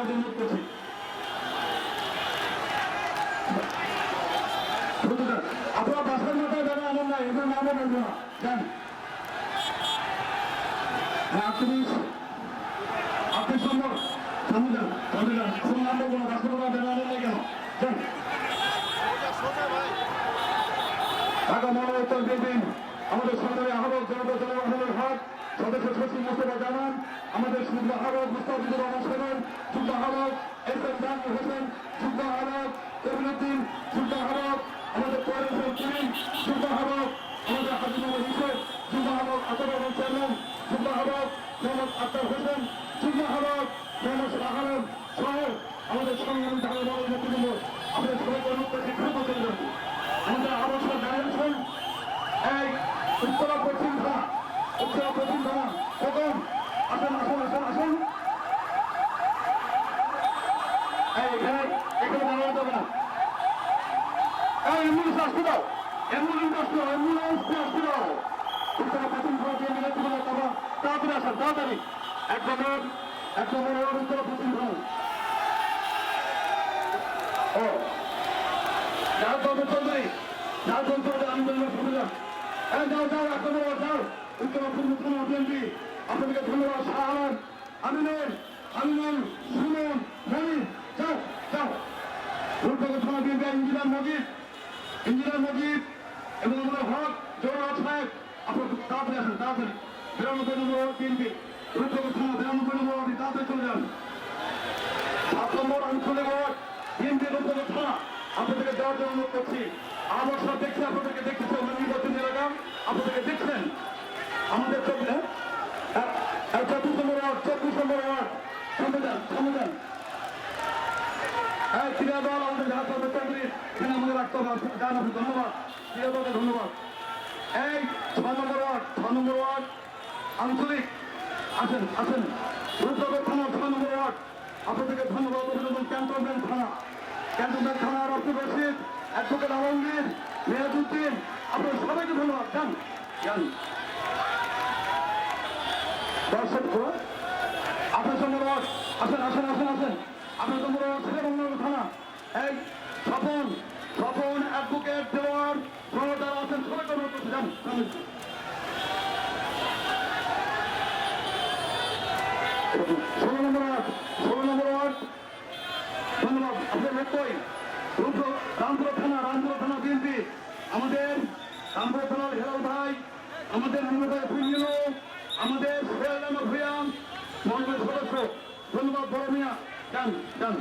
অনুরোধ করছি? আপনারা বাসের মাথায় এমন নাই এদের নামও বলব না হ্যাঁ আটত্রিশ আটত্রিশ নম্বর সামনে যান সামনে যান কোন নাম বলব না বাসের মাথায় আমাদের সরকারি আহ্বায়ক জনতা আহমেদ হক সদস্য সচিব মোস্তফা জামান আমাদের যুগ্ম আহ্বায়ক মুস্তাফিজুর রহমান সেবন যুগ্ম আহ্বায়ক এস এম জাহাঙ্গীর হোসেন, যুগ্ম আহ্বায়ক কবিরুদ্দিন, যুগ্ম আহ্বায়ক আমাদের পরেশ করিম যুগ্ম আহ্বায়ক আমাদের হাজি মোহাম্মদ ইউসুফ, যুগ্ম আহ্বায়ক আতর রহমান চেয়ারম্যান, যুগ্ম আহ্বায়ক মোহাম্মদ আক্তার হোসেন সহ আমাদের সবাইকে অনুরোধ করছি দ্রুত চলে যান আমাদের আবাসন দাঁড়িয়ে আছেন এই উত্তরা পশ্চিম থানা পশ্চিম থানা কখন আসেন আসুন আসুন আসুন এখানে এখানে দাঁড়ানো যাবে না অ্যাম্বুলেন্স আসতে দাও অ্যাম্বুলেন্স আসতে দাও অ্যাম্বুলেন্স আসতে দাও পশ্চিম থানা দিয়ে মিলে তুলে তারপর তাড়াতাড়ি আসেন তাড়াতাড়ি এক নম্বর এক নম্বর উত্তরা পশ্চিম থানা ও যাও তবে চৌধুরী যাও চৌধুরী আমি বলব যাও যাও যাও উত্তরাখণ্ড মুখ্যমন্ত্রী বিএনপি আপনাদেরকে ধন্যবাদ শাহ আলম আমিনুল আমিনুল সুমন মনির যাও যাও। থানা বিএনপি ইঞ্জিনিয়ার মজিদ ইঞ্জিনিয়ার মজিদ এবং আমাদের হক জওয়ান সাহেব আপনার তাড়াতাড়ি আসেন, তাড়াতাড়ি। বিরানব্বই নম্বর বিএনপি রূপনগর থানা বিরানব্বই নম্বর তাড়াতাড়ি চলে যান। সাত নম্বর আঞ্চলিক বিএনপি রূপনগর থানা আপনাদেরকে দেওয়ার জন্য অনুরোধ করছি। আমার সব দেখছি, আপনাদেরকে দেখতেছি, আমরা এলাকা আপনাদেরকে দেখছেন আমাদের চব্বিশ চব্বিশ নম্বর ওয়ার্ড চব্বিশ নম্বর ওয়ার্ড সামনে হ্যাঁ ক্রীড়া দল আমাদের চলবে চৌধুরী এখানে আমাদের রাখতে হবে যান আপনি, ধন্যবাদ। ক্রীড়া দলকে ধন্যবাদ। এই, ছয় নম্বর ওয়ার্ড, ছয় নম্বর ওয়ার্ড, আঞ্চলিক। আসেন আসেন। রূপনগর থানা, ছয় নম্বর ওয়ার্ড। আপনাদেরকে ধন্যবাদ, অভিনন্দন। ক্যান্টনমেন্ট থানা। ক্যান্টনমেন্ট থানার আব্দুল রশিদ অ্যাডভোকেট আলমগীর মেয়াজুদ্দিন আপনার সবাইকে ধন্যবাদ। যান যান। দর্শক ওয়ার্ড আসেন আসেন আসেন আসেন আপনার নম্বর ওয়ার্ড ছেলেবঙ্গ থানা এই স্বপন স্বপন অ্যাডভোকেট দেওয়ার সহ আছেন সবাইকে অনুরোধ করতে যান। ষোলো নম্বর লক্ষ্যই রামপুর থানা রামপুর থানা বিএনপি আমাদের রামপুর থানার হেলাল ভাই, আমাদের ফুলিল আমাদের যান যান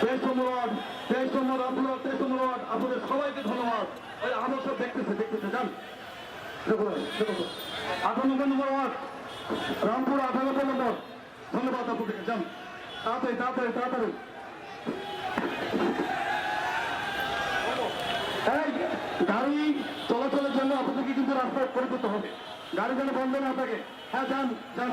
তেইশ নম্বর ওয়ার্ড আপনার নম্বর আপনাদের সবাইকে ধন্যবাদ। ওই সব দেখতেছে দেখতেছে। যান আটানব্বই নম্বর ওয়ার্ড রামপুর আটানব্বই নম্বর ধন্যবাদ আপনাদেরকে। যান তাড়াতাড়ি তাড়াতাড়ি তাড়াতাড়ি। গাড়ি চলাচলের জন্য আপনাদেরকে কিন্তু রাস্তা দিতে হবে। গাড়ি যেন বন্ধ না থাকে। হ্যাঁ যান যান